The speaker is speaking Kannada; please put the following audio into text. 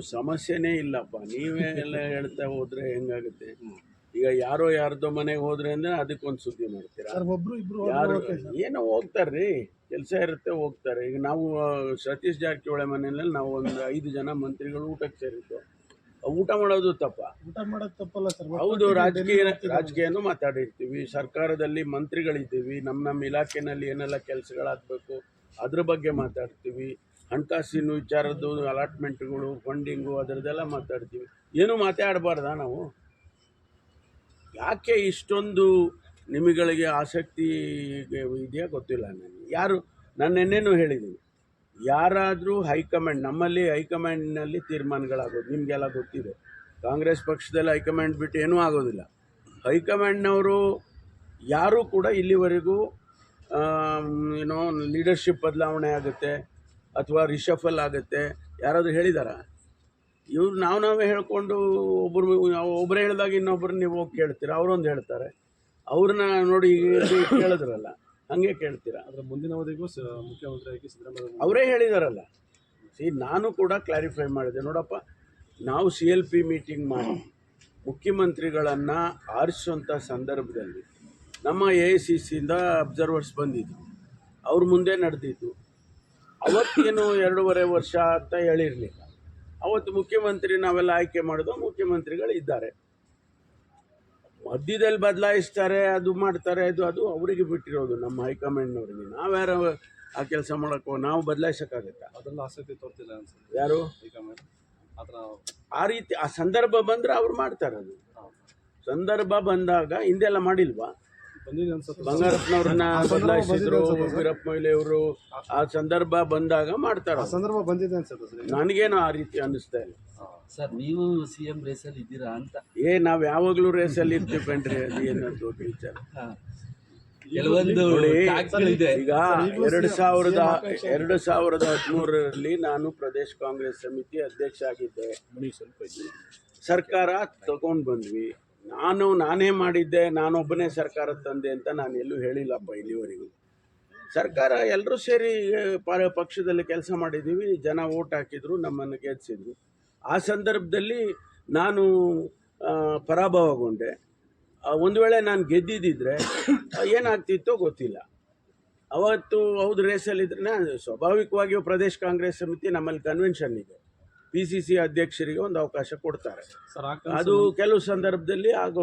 ಸಮಸ್ಯೆನೇ ಇಲ್ಲಪ್ಪ. ನೀವೇ ಎಲ್ಲ ಹೇಳ್ತಾ ಹೋದ್ರೆ ಹೆಂಗಾಗುತ್ತೆ? ಈಗ ಯಾರೋ ಯಾರ್ದೋ ಮನೆಗೆ ಹೋದ್ರೆ ಅಂದ್ರೆ ಅದಕ್ಕೊಂದು ಸುದ್ದಿ ಮಾಡ್ತೀರಾ? ಸರ್ ಒಬ್ರು ಇಬ್ರು ಯಾರು ಏನೋ ಹೋಗ್ತಾರ್ರಿ. ಕೆಲಸ ಇರುತ್ತೆ ಹೋಗ್ತಾರೆ. ಈಗ ನಾವು ಸತೀಶ್ ಜಾರಕಿಹೊಳಿ ಮನೆಯಲ್ಲಿ ನಾವು ಒಂದು ಐದು ಜನ ಮಂತ್ರಿಗಳು ಊಟಕ್ಕೆ ಸೇರಿದ್ದು. ಊಟ ಮಾಡೋದು ತಪ್ಪ. ಊಟ ಮಾಡೋದು ತಪ್ಪಲ್ಲ ಸರ್. ಹೌದು ರಾಜಕೀಯ ರಾಜಕೀಯನೂ ಮಾತಾಡಿರ್ತೀವಿ. ಸರ್ಕಾರದಲ್ಲಿ ಮಂತ್ರಿಗಳಿದ್ದೀವಿ. ನಮ್ಮ ನಮ್ಮ ಇಲಾಖೆನಲ್ಲಿ ಏನೆಲ್ಲ ಕೆಲಸಗಳಾಗಬೇಕು ಅದ್ರ ಬಗ್ಗೆ ಮಾತಾಡ್ತೀವಿ. ಹಣಕಾಸಿನ ವಿಚಾರದ್ದು ಅಲಾಟ್ಮೆಂಟ್ಗಳು ಫಂಡಿಂಗು ಅದರದ್ದೆಲ್ಲ ಮಾತಾಡ್ತೀವಿ. ಏನು ಮಾತಾಡಬಾರ್ದ ನಾವು? ಯಾಕೆ ಇಷ್ಟೊಂದು ನಿಮಗಳಿಗೆ ಆಸಕ್ತಿ ಇದೆಯಾ ಗೊತ್ತಿಲ್ಲ ನನಗೆ. ಯಾರು, ನಾನು ನಿನ್ನೇನು ಹೇಳಿದ್ದೀನಿ. ಯಾರಾದರೂ ಹೈಕಮಾಂಡ್, ನಮ್ಮಲ್ಲಿ ಹೈಕಮಾಂಡ್ನಲ್ಲಿ ತೀರ್ಮಾನಗಳಾಗೋದು, ನಿಮಗೆಲ್ಲ ಗೊತ್ತಿದೆ. ಕಾಂಗ್ರೆಸ್ ಪಕ್ಷದಲ್ಲಿ ಹೈಕಮಾಂಡ್ ಬಿಟ್ಟು ಏನೂ ಆಗೋದಿಲ್ಲ. ಹೈಕಮಾಂಡ್ನವರು ಯಾರೂ ಕೂಡ ಇಲ್ಲಿವರೆಗೂ ಏನೋ ಲೀಡರ್ಶಿಪ್ ಬದಲಾವಣೆ ಆಗುತ್ತೆ. ಅಥವಾ ರಿಷಫಲ್ ಆಗುತ್ತೆ ಯಾರಾದರೂ ಹೇಳಿದಾರ? ಇವ್ರು ನಾವು ನಾವೇ ಹೇಳ್ಕೊಂಡು ಒಬ್ಬರು ಒಬ್ಬರೇ ಹೇಳಿದಾಗ ಇನ್ನೊಬ್ಬರು ನೀವು ಹೋಗಿ ಕೇಳ್ತೀರ? ಅವರೊಂದು ಹೇಳ್ತಾರೆ. ಅವ್ರನ್ನ ನೋಡಿ ಕೇಳಿದ್ರಲ್ಲ ಹಂಗೆ ಕೇಳ್ತೀರ? ಅದರ ಮುಂದಿನ ಅವಧಿಗೂ ಮುಖ್ಯಮಂತ್ರಿಯಾಗಿ ಸಿದ್ದರಾಮಯ್ಯ ಅವರೇ ಹೇಳಿದಾರಲ್ಲ. ಸಿ ನಾನು ಕೂಡ ಕ್ಲಾರಿಫೈ ಮಾಡಿದೆ. ನೋಡಪ್ಪ ನಾವು ಸಿ ಎಲ್ ಪಿ ಮೀಟಿಂಗ್ ಮಾಡಿ ಮುಖ್ಯಮಂತ್ರಿಗಳನ್ನು ಆರಿಸುವಂಥ ಸಂದರ್ಭದಲ್ಲಿ ನಮ್ಮ ಎ ಐ ಸಿ ಸಿಯಿಂದ ಅಬ್ಸರ್ವರ್ಸ್ ಬಂದಿದ್ದು ಅವ್ರ ಮುಂದೆ ನಡೆದಿದ್ದು. ಅವತ್ತೇನು ಎರಡೂವರೆ ವರ್ಷ ಅಂತ ಹೇಳಿರಲಿಲ್ಲ. ಅವತ್ತು ಮುಖ್ಯಮಂತ್ರಿ ನಾವೆಲ್ಲ ಆಯ್ಕೆ ಮಾಡೋದು ಮುಖ್ಯಮಂತ್ರಿಗಳು ಇದ್ದಾರೆ. ಮಧ್ಯದಲ್ಲಿ ಬದಲಾಯಿಸ್ತಾರೆ ಅದು ಮಾಡ್ತಾರೆ ಅದು ಅದು ಅವರಿಗೆ ಬಿಟ್ಟಿರೋದು ನಮ್ಮ ಹೈಕಮಾಂಡ್ನವ್ರಿಗೆ. ನಾವ್ಯಾರು ಆ ಕೆಲಸ ಮಾಡೋಕ್ಕೋ ನಾವು ಬದಲಾಯಿಸೋಕ್ಕಾಗತ್ತಾ? ಅದೆಲ್ಲ ಆಸಕ್ತಿ ತೋರ್ತಿಲ್ಲ ಅನ್ಸುತ್ತೆ. ಯಾರು? ಹೈಕಮಾಂಡ್. ಆ ರೀತಿ ಆ ಸಂದರ್ಭ ಬಂದರೆ ಅವ್ರು ಮಾಡ್ತಾರೆ ಅದು. ಸಂದರ್ಭ ಬಂದಾಗ ಹಿಂದೆಲ್ಲ ಮಾಡಿಲ್ವಾ? ಬಂಗಾರಪ್ಪನವ್ರನ್ನ ಬದಲಾಯಿಸಿದ್ರು ವೀರಪ್ಪ ಮೊಯ್ಲಿಯವರು ಆ ಸಂದರ್ಭ ಬಂದಾಗ ಮಾಡ್ತಾರೆ. ಆ ಸಂದರ್ಭ ಬಂದಿದೆ ಅನ್ಸುತ್ತೆ ಸರ್. ನನಗೇನು ಆ ರೀತಿ ಅನ್ನಿಸ್ತಾ ಇಲ್ಲ. ಸರ್ ನೀವು ಸಿ ಎಂ ರೇಸಲ್ಲಿ ಇದ್ದೀರಾ ಅಂತ. ಏ ನಾವು ಯಾವಾಗಲೂ ರೇಸಲ್ಲಿ ಇರ್ತೀವಿ ಕಣ್ರಿ ಅದು ಏನಂತ ದೊಡ್ಡ ವಿಚಾರ. ಕೆಲವೊಂದು ಟಾಕ್ಗಳಿದೆ ಈಗ ಎರಡು ಸಾವಿರದ ಎರಡು ಸಾವಿರದ ಹದಿಮೂರರಲ್ಲಿ ನಾನು ಪ್ರದೇಶ ಕಾಂಗ್ರೆಸ್ ಸಮಿತಿ ಅಧ್ಯಕ್ಷ ಆಗಿದ್ದೆ. ಸರ್ಕಾರ ತಗೊಂಡು ಬಂದ್ವಿ. ನಾನು ನಾನೇ ಮಾಡಿದ್ದೆ, ನಾನೊಬ್ಬನೇ ಸರ್ಕಾರ ತಂದೆ ಅಂತ ನಾನು ಎಲ್ಲೂ ಹೇಳಿಲ್ಲಪ್ಪ ಇಲ್ಲಿವರೆಗೂ. ಸರ್ಕಾರ ಎಲ್ಲರೂ ಸೇರಿ ಪಕ್ಷದಲ್ಲಿ ಕೆಲಸ ಮಾಡಿದ್ದೀವಿ, ಜನ ಓಟ್ ಹಾಕಿದ್ರು, ನಮ್ಮನ್ನು ಗೆಲ್ಲಿಸಿದ್ರು ಆ ಸಂದರ್ಭದಲ್ಲಿ ನಾನು ಪರಾಭವಗೊಂಡೆ. ಒಂದು ವೇಳೆ ನಾನು ಗೆದ್ದಿದ್ದಿದ್ರೆ ಏನಾಗ್ತಿತ್ತೋ ಗೊತ್ತಿಲ್ಲ. ಅವತ್ತು ಹೌದು ರೇಸಲ್ಲಿದ್ರೆ ಸ್ವಾಭಾವಿಕವಾಗಿಯೂ ಪ್ರದೇಶ ಕಾಂಗ್ರೆಸ್ ಸಮಿತಿ ನಮ್ಮಲ್ಲಿ ಕನ್ವೆನ್ಷನ್ ಇದೆ. ಪಿ ಸಿ ಸಿ ಅಧ್ಯಕ್ಷರಿಗೆ ಒಂದು ಅವಕಾಶ ಕೊಡ್ತಾರೆ. ಅದು ಕೆಲವು ಸಂದರ್ಭದಲ್ಲಿ ಆಗೋದು